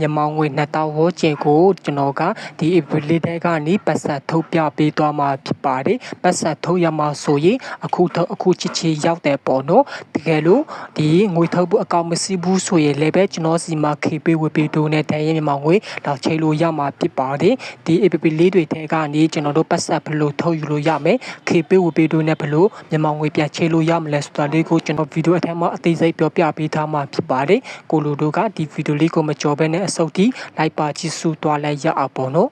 မြန်မာငွေ2000ဝန်းကျင်ကိုကျွန်တော်ကဒီ ability ထဲကနေပတ်စံထုတ်ပြပေးသွားမှာဖြစ်ပါတယ်ပတ်စံထုတ်ရမှာဆိုရင်အခုတော့အခုချစ်ချီရောက်တယ်ပေါ့နော်တကယ်လို့ဒီငွေထုတ်ဖို့အကောင့်မရှိဘူးဆိုရင်လည်းပဲကျွန်တော်စီမှာ KP ဝေပေးတို့နဲ့တန်ရင်မြန်မာငွေတော့ချိန်လို့ရမှာဖြစ်ပါတယ်ဒီ app လေးတွေထဲကနေကျွန်တော်တို့ပတ်စံဘယ်လိုထုတ်ယူလို့ရမယ် KP ဝေပေးတို့နဲ့ဘယ်လိုမြန်မာငွေပြန်ချိန်လို့ရမလဲဆိုတာလေးကိုကျွန်တော်ဗီဒီယိုအထက်မှာအသေးစိတ်ပြောပြပေးထားမှာဖြစ်ပါတယ်ကိုလိုတို့ကဒီဗီဒီယိုလေးကိုမကြော်ဘဲနဲ့အစုပ်ထိလိုက်ပါကြည့်စုသွားလိုက်ရအောင်ပေါ့နော်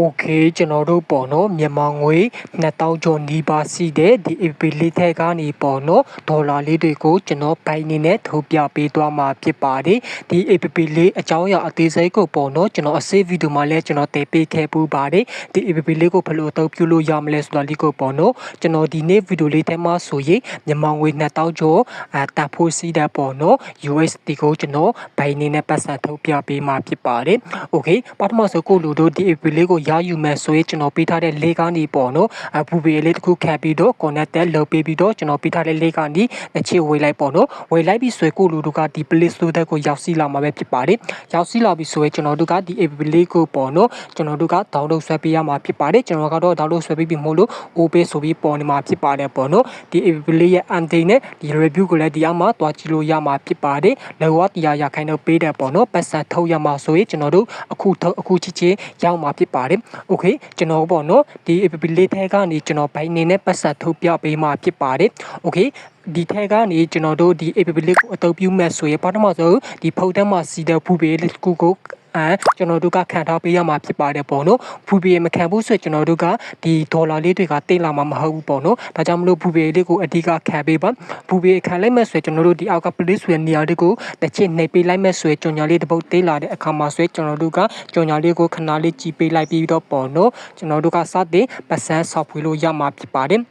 โอเคကျွန်တော်တို့ပေါ့နော်မြန်မာငွေ2000ကျော်နီးပါးစီးတဲ့ဒီ AP လေးထက်ကနေပေါ့နော်ဒေါ်လာလေးတွေကိုကျွန်တော်ဘိုင်းနေနဲ့ထုတ်ပြပေးသွားမှာဖြစ်ပါတယ်ဒီ APP လေးအကြောင်းအရာအသေးစိတ်ကိုပေါ့နော်ကျွန်တော်အစေးဗီဒီယိုမှာလည်းကျွန်တော်တင်ပေးခဲ့ပူပါတယ်ဒီ APP လေးကိုဘယ်လိုအသုံးပြုလို့ရမလဲဆိုတာလေးကိုပေါ့နော်ကျွန်တော်ဒီနေ့ဗီဒီယိုလေးထဲမှာဆိုရင်မြန်မာငွေ2000ကျော်အတပ်ဖို့စီးတဲ့ပေါ့နော် USD ကိုကျွန်တော်ဘိုင်းနေနဲ့ပတ်စံထုတ်ပြပေးမှာဖြစ်ပါတယ်โอเคပထမဆုံးကိုလူတို့ဒီ APP လေးကို ရယူမယ်ဆိုရင်ကျွန်တော်ပေးထားတဲ့လေးကနေပေါ့နော်အပူပေလေးတစ်ခုခတ်ပြီးတော့ connected လုပ်ပေးပြီးတော့ကျွန်တော်ပေးထားတဲ့လေးကနေတစ်ချေဝေးလိုက်ပေါ့နော်ဝေးလိုက်ပြီးဆိုရင်ကိုလူတို့ကဒီ play store တဲ့ကိုရောက်စီလာမှာပဲဖြစ်ပါတယ်ရောက်စီလာပြီးဆိုရင်ကျွန်တော်တို့ကဒီ app လေးကိုပေါ့နော်ကျွန်တော်တို့က download ဆွဲပေးရမှာဖြစ်ပါတယ်ကျွန်တော်ကတော့ download ဆွဲပေးပြီးမို့လို့ open ဆိုပြီးပေါ်နေမှာဖြစ်ပါတယ်ပေါ့နော်ဒီ app လေးရဲ့ ending နဲ့ဒီ review ကိုလည်းဒီအမှတွားကြည့်လို့ရမှာဖြစ်ပါတယ်လောကတရားရခိုင်တော့ပေးတယ်ပေါ့နော်ပတ်စံထုတ်ရမှာဆိုရင်ကျွန်တော်တို့အခုထုတ်အခုချစ်ချင်းရောက်မှာဖြစ်ပါတယ်ပါတယ်။ Okay ကျွန်တော်ပေါ့နော်ဒီ app လေးထဲကနေကျွန်တော်ဘိုင်နေနဲ့ပတ်စပ်ထုတ်ပြပေးမှာဖြစ်ပါတယ်။ Okay ဒီထဲကနေကျွန်တော်တို့ဒီ app လေးကိုအသုံးပြုမဲ့ဆိုရင်ပထမဆုံးဒီဖုန်းထဲမှာစီတဲ့ဖူးပေးလေးကိုကို အဲကျွန်တော်တို့ကခံထားပေးရမှာဖြစ်ပါတယ်ပေါ့နော်ဖူပေမခံဘူးဆိုကျွန်တော်တို့ကဒီဒေါ်လာလေးတွေကတိတ်လာမှာမဟုတ်ဘူးပေါ့နော်ဒါကြောင့်မလို့ဖူပေလေးကိုအဓိကခံပေးပါဖူပေခံလိုက်မဲ့ဆိုကျွန်တော်တို့ဒီအောက်က place ဆိုတဲ့နေရာလေးကိုတစ်ချက်နှိပ်ပေးလိုက်မဲ့ဆိုကြော်ညာလေးတစ်ပုတ်တိတ်လာတဲ့အခါမှာဆိုကျွန်တော်တို့ကကြော်ညာလေးကိုခဏလေးကြည့်ပေးလိုက်ပြီးတော့ပေါ့နော်ကျွန်တော်တို့ကစတဲ့ပတ်စံဆောက်ဖွေးလို့ရမှာဖြစ်ပါတယ်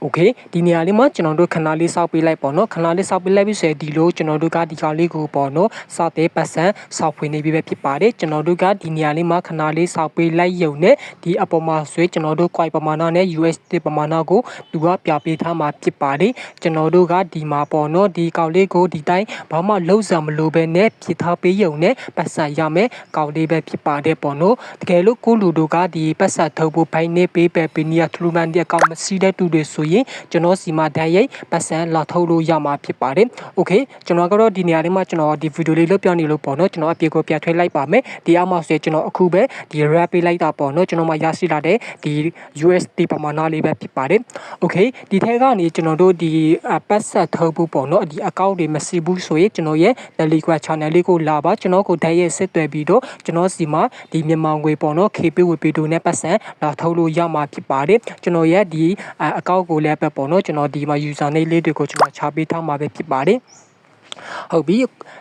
โอเคဒီနေရာလေးမှာကျွန်တော်တို့ခဏလေးစောက်ပေးလိုက်ပေါ့နော်ခဏလေးစောက်ပေးလိုက်ပြီဆိုရင်ဒီလိုကျွန်တော်တို့ကဒီကောင်လေးကိုပေါ့နော်စတဲ့ပတ်စံစောက်ဖွေးနေပြီပဲဖြစ်ပါတယ်ကျွန်တော်တို့ကဒီနေရာလေးမှာခဏလေးစောက်ပေးလိုက်ရုံနဲ့ဒီအပေါ်မှာဆွဲကျွန်တော်တို့ coin ပမာဏနဲ့ USD ပမာဏကိုသူကပြပေးထားမှာဖြစ်ပါတယ်ကျွန်တော်တို့ကဒီမှာပေါ့နော်ဒီကောင်လေးကိုဒီတိုင်းဘာမှလုံးစံမလိုပဲနဲ့ပြထားပေးရုံနဲ့ပတ်စံရမယ်ကောင်လေးပဲဖြစ်ပါတယ်ပေါ့နော်တကယ်လို့ကိုလူတို့ကဒီပတ်စံထုတ်ဖို့ဘိုင်းနေပေးပဲပီနီယာထလူမန်ဒီအကောင့်မရှိတဲ့တူ ေတွေဆိုရင်ကျွန်တော်စီမှာဓာတ်ရိုက်ပတ်စံလာထုတ်လို့ရမှာဖြစ်ပါတယ်။ Okay ကျွန်တော်ကတော့ဒီနေရာလေးမှာကျွန်တော်ဒီဗီဒီယိုလေးလုပ်ပြနေလို့ပေါ့နော်ကျွန်တော်အပြေကိုပြထွေးလိုက်ပါမယ်။ဒီအောက်မှာဆိုရင်ကျွန်တော်အခုပဲဒီ wrap ပေးလိုက်တာပေါ့နော်ကျွန်တော်မှရရှိလာတဲ့ဒီ USD ပမာဏလေးပဲဖြစ်ပါတယ်။ Okay ဒီထဲကနေကျွန်တော်တို့ဒီပတ်စံထုတ်ဖို့ပေါ့နော်ဒီအကောင့်တွေမရှိဘူးဆိုရင်ကျွန်တော်ရဲ့ Telegram channel လေးကိုလာပါကျွန်တော်ကိုဓာတ်ရိုက်ဆက်သွယ်ပြီးတော့ကျွန်တော်စီမှာဒီမြန်မာငွေပေါ့နော် KP ဝေပီတိုနဲ့ပတ်စံလာထုတ်လို့ရမှာဖြစ်ပါတယ်။ကျွန်တော်ရဲ့ဒီအကောင့်ကိုလည်းပဲပေါ့နော်ကျွန်တော်ဒီမှာ user name လေးတွေကိုကျွန်တော်ချပေးထားမှာပဲဖြစ်ပါတယ်ဟုတ်ပြီ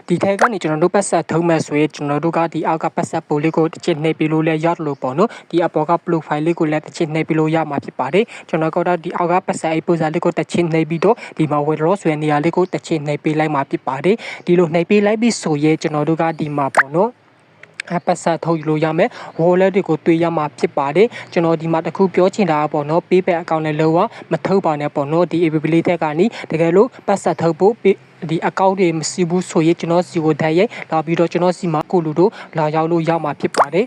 ဒီထဲကနေကျွန်တော်တို့ပတ်ဆက်ထုံးမဲ့ဆိုရင်ကျွန်တော်တို့ကဒီအောက်ကပတ်ဆက်ပိုလေးကိုတစ်ချက်နှိပ်ပြီးလို့လည်းရလို့ပေါ့နော်ဒီအပေါ်က profile လေးကိုလည်းတစ်ချက်နှိပ်ပြီးလို့ရမှာဖြစ်ပါတယ်ကျွန်တော်ကတော့ဒီအောက်ကပတ်ဆက်အိပိုစာလေးကိုတစ်ချက်နှိပ်ပြီးတော့ဒီမှာ withdraw ဆိုတဲ့နေရာလေးကိုတစ်ချက်နှိပ်ပေးလိုက်မှာဖြစ်ပါတယ်ဒီလိုနှိပ်ပေးလိုက်ပြီးဆိုရင်ကျွန်တော်တို့ကဒီမှာပေါ့နော် အပတ်ဆက်ထုတ်ယူလို့ရမယ် wallet တွေကိုတွေ့ရမှာဖြစ်ပါတယ်ကျွန်တော်ဒီမှာတခုပြောချင်တာပေါ့နော် payback account နဲ့လောကမထုတ်ပါနဲ့ပေါ့နော်ဒီ availability တက်ကနေတကယ်လို့ပတ်ဆက်ထုတ်ဖို့ဒီ account တွေမရှိဘူးဆိုရင်ကျွန်တော်စီကိုဓာတ်ရိုက်လာပြီးတော့ကျွန်တော်စီမှာကိုလူတို့လာရောက်လို့ရမှာဖြစ်ပါတယ်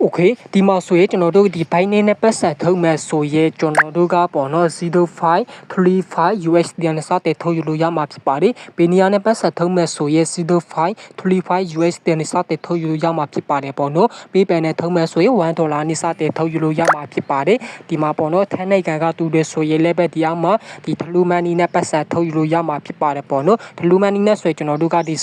โอเคဒီမှာဆိုရင်ကျွန်တော်တို့ဒီ Binance နဲ့ပတ်ဆက်ထုတ်မဲ့ဆိုရင်ကျွန်တော်တို့ကပေါ့နော်0535 USD နဲ့စတဲ့ထုတ်ယူလို့ရမှာဖြစ်ပါတယ်။ဘီနီယာနဲ့ပတ်ဆက်ထုတ်မဲ့ဆိုရင်0535 USD နဲ့စတဲ့ထုတ်ယူလို့ရမှာဖြစ်ပါတယ်ပေါ့နော်။ပေးပန်နဲ့ထုတ်မဲ့ဆိုရင်1ဒေါ်လာနဲ့စတဲ့ထုတ်ယူလို့ရမှာဖြစ်ပါတယ်။ဒီမှာပေါ့နော်ထန်းနိုင်ကန်ကတူတယ်ဆိုရင်လည်းပဲဒီအောင်မှာဒီထလူမန်နီနဲ့ပတ်ဆက်ထုတ်ယူလို့ရမှာဖြစ်ပါတယ်ပေါ့နော်။ထလူမန်နီနဲ့ဆိုရင်ကျွန်တော်တို့ကဒီ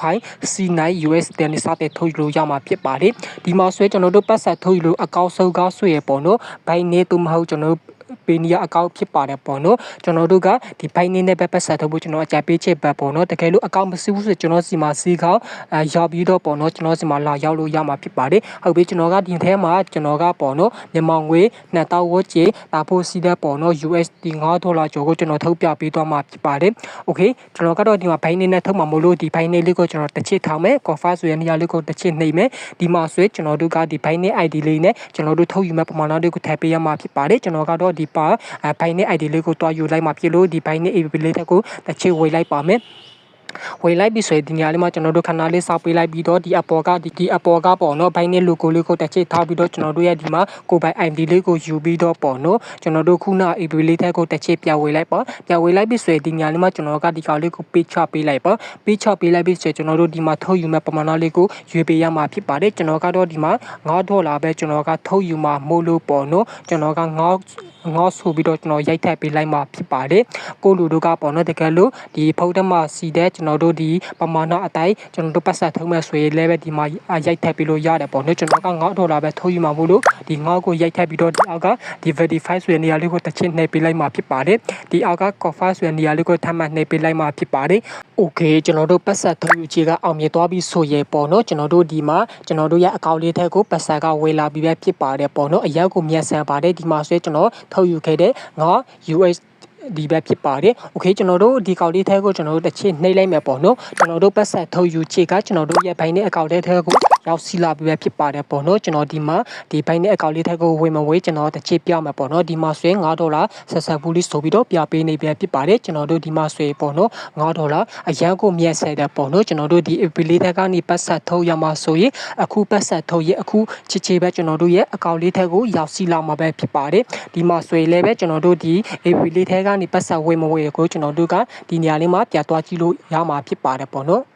05 C9 USD နဲ့စတဲ့ထုတ်ယူလို့ရမှာဖြစ်ပါတယ်။ဒီမှာဆိုရင်ကျွန်တော်တို့ ပတ်ဆက်ထုတ်ယူလို့အကောက်ဆုံးကားဆွေရပေါ့နော်ဘိုင်နေသူမဟုတ်ကျွန်တော် ပေးနေရအကောင့်ဖြစ်ပါတယ်ပေါ့နော်ကျွန်တော်တို့ကဒီ Binance နဲ့ပဲပတ်ဆက်ထုတ်ဖို့ကျွန်တော်အကြပေးချက်ပဲပေါ့နော်တကယ်လို့အကောင့်မရှိဘူးဆိုကျွန်တော်စီမှာစီခေါင်းအဲရောက်ပြီးတော့ပေါ့နော်ကျွန်တော်စီမှာလာရောက်လို့ရမှာဖြစ်ပါတယ်ဟုတ်ပြီကျွန်တော်ကဒီထဲမှာကျွန်တော်ကပေါ့နော်မြန်မာငွေ2000ဝတ်ကျင်ဒါဖို့စီတဲ့ပေါ့နော် USD 5ဒေါ်လာကျော်ကိုကျွန်တော်ထုတ်ပြပေးသွားမှာဖြစ်ပါတယ် Okay ကျွန်တော်ကတော့ဒီမှာ Binance နဲ့ထုတ်မှာမလို့ဒီ Binance လေးကိုကျွန်တော်တစ်ချက်ထောင်မယ် Confirm ဆိုရနေရာလေးကိုတစ်ချက်နှိပ်မယ်ဒီမှာဆိုကျွန်တော်တို့ကဒီ Binance ID လေးနဲ့ကျွန်တော်တို့ထုတ်ယူမဲ့ပမာဏလေးကိုထည့်ပေးရမှာဖြစ်ပါတယ်ကျွန်တော်ကတော့ဒီဒီပါအဲဘိုင်းနဲ့ ID လေးကိုတွားယူလိုက်မှာဖြစ်လို့ဒီဘိုင်းနဲ့ APP လေးတက်ကိုတစ်ချစ်ဝေလိုက်ပါမယ် ဝေလိုက်ပြီဆိုရင်ဒီညလေးမှာကျွန်တော်တို့ခဏလေးစောက်ပေးလိုက်ပြီးတော့ဒီအပေါ်ကဒီဒီအပေါ်ကပေါ့နော်ဘိုင်းနဲ့ logo လေးကိုတစ်ချစ်ထားပြီးတော့ကျွန်တော်တို့ရဲ့ဒီမှာကိုပိုင် ID လေးကိုယူပြီးတော့ပေါ့နော်ကျွန်တော်တို့ခုန APP လေးတက်ကိုတစ်ချစ်ပြဝေလိုက်ပါပြဝေလိုက်ပြီဆိုရင်ဒီညလေးမှာကျွန်တော်ကဒီကောင်လေးကိုပေးချပေးလိုက်ပါပေးချပေးလိုက်ပြီဆိုရင်ကျွန်တော်တို့ဒီမှာထုတ်ယူမဲ့ပမာဏလေးကိုရွေးပေးရမှာဖြစ်ပါတယ်ကျွန်တော်ကတော့ဒီမှာ9ဒေါ်လာပဲကျွန်တော်ကထုတ်ယူမှာမို့လို့ပေါ့နော်ကျွန်တော်က9ငေါဆိုပြီးတော့ကျွန်တော်ရိုက်ထည့်ပေးလိုက်မှာဖြစ်ပါတယ်ကိုလူတို့ကပေါ့နော်တကယ်လို့ဒီဖုတ်တက်မှာစီတဲ့ကျွန်တော်တို့ဒီပမာဏအတိုင်းကျွန်တော်တို့ပတ်ဆက်ထုံးမဲ့ဆိုရင်လည်းပဲဒီမှာရိုက်ထည့်ပေးလို့ရတယ်ပေါ့နော်ကျွန်တော်က9ဒေါ်လာပဲထုတ်ယူမှာမို့လို့ဒီ9ကိုရိုက်ထည့်ပြီးတော့ဒီအောက်ကဒီ verify ဆိုတဲ့နေရာလေးကိုတစ်ချင်းနှိပ်ပေးလိုက်မှာဖြစ်ပါတယ်ဒီအောက်က cover ဆိုတဲ့နေရာလေးကိုထပ်မံနှိပ်ပေးလိုက်မှာဖြစ်ပါတယ် okay ကျွန်တော်တို့ပတ်ဆက်ထုတ်ယူချေကအောင်မြင်သွားပြီဆိုရင်ပေါ့နော်ကျွန်တော်တို့ဒီမှာကျွန်တော်တို့ရဲ့အကောင့်လေးထက်ကိုပတ်ဆက်ကဝေလာပြီးပဲဖြစ်ပါတယ်ပေါ့နော်အရက်ကိုမြန်ဆန်ပါတယ်ဒီမှာဆိုရင်ကျွန်တော်ထုတ်ယူခဲ့တဲ့ငါ US ဒီပဲဖြစ်ပါတယ်။ Okay ကျွန်တော်တို့ဒီကောက်လေးထဲကိုကျွန်တော်တို့တစ်ချက်နှိပ်လိုက်မယ်ပေါ့နော်။ကျွန်တော်တို့ပတ်ဆက်ထုတ်ယူချေကကျွန်တော်တို့ရဲ့ဘိုင်းနဲ့အကောက်လေးထဲကို ရောက်စီလာပြီးပဲဖြစ်ပါတယ်ပေါ့နော်။ကျွန်တော်ဒီမှာဒီဘိုင်းနဲ့အကောက်လေးထဲကိုဝင်မဝေးကျွန်တော်တစ်ချက်ပြမယ်ပေါ့နော်။ဒီမှာဆိုရင်9ဒေါ်လာဆက်ဆက်ဘူးလေးဆိုပြီးတော့ပြပေးနေပြန်ဖြစ်ပါတယ်။ကျွန်တော်တို့ဒီမှာဆိုရင်ပေါ့နော်9ဒေါ်လာအရန်ကိုမြတ်ဆက်တဲ့ပေါ့နော်။ကျွန်တော်တို့ဒီ affiliate ထဲကနေပတ်ဆက်ထုတ်ရမှာဆိုရင်အခုပတ်ဆက်ထုတ်ရအခုချစ်ချေပဲကျွန်တော်တို့ရဲ့အကောက်လေးထဲကိုရောက်စီလာမှာပဲဖြစ်ပါတယ်။ဒီမှာဆိုရင်လည်းပဲကျွန်တော်တို့ဒီ affiliate ထဲကနေပတ်ဆက်ဝင်မဝေးကိုကျွန်တော်တို့ကဒီနေရာလေးမှာပြတ်သွားကြည့်လို့ရမှာဖြစ်ပါတယ်ပေါ့နော်။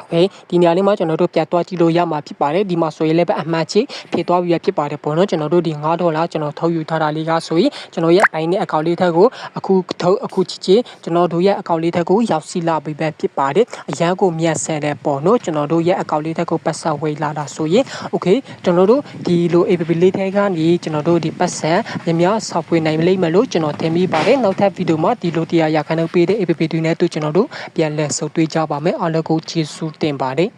okay ဒီနေရာလေးမှာကျွန်တော်တို့ပြတ်သွားကြည့်လို့ရမှာဖြစ်ပါတယ်ဒီမှာဆိုရင်လည်းပဲအမှန်ချေဖြစ်သွားပြီပဲဖြစ်ပါတယ်ပေါ့နော်ကျွန်တော်တို့ဒီ9ဒေါ်လာကျွန်တော်ထုတ်ယူထားတာလေးကဆိုရင်ကျွန်တော်ရဲ့ဘိုင်းနဲ့အကောင့်လေးထက်ကိုအခုထုတ်အခုချစ်ချစ်ကျွန်တော်တို့ရဲ့အကောင့်လေးထက်ကိုရောက်စီလာပြီပဲဖြစ်ပါတယ်အရန်ကိုမြတ်ဆန်တဲ့ပေါ့နော်ကျွန်တော်တို့ရဲ့အကောင့်လေးထက်ကိုပတ်ဆက်ဝေးလာတာဆိုရင် okay ကျွန်တော်တို့ဒီလို app လေးထဲကနေကျွန်တော်တို့ဒီပတ်ဆက်မြများဆောက်ဖွေးနိုင်လိမ့်မယ်လို့ကျွန်တော်ထင်မိပါတယ်နောက်ထပ်ဗီဒီယိုမှာဒီလိုတရားရခဏပေးတဲ့ app တွေနဲ့တူကျွန်တော်တို့ပြန်လည်ဆုံတွေ့ကြပါမယ်အားလုံးကိုကျေးဇူးတင်ပါတယ်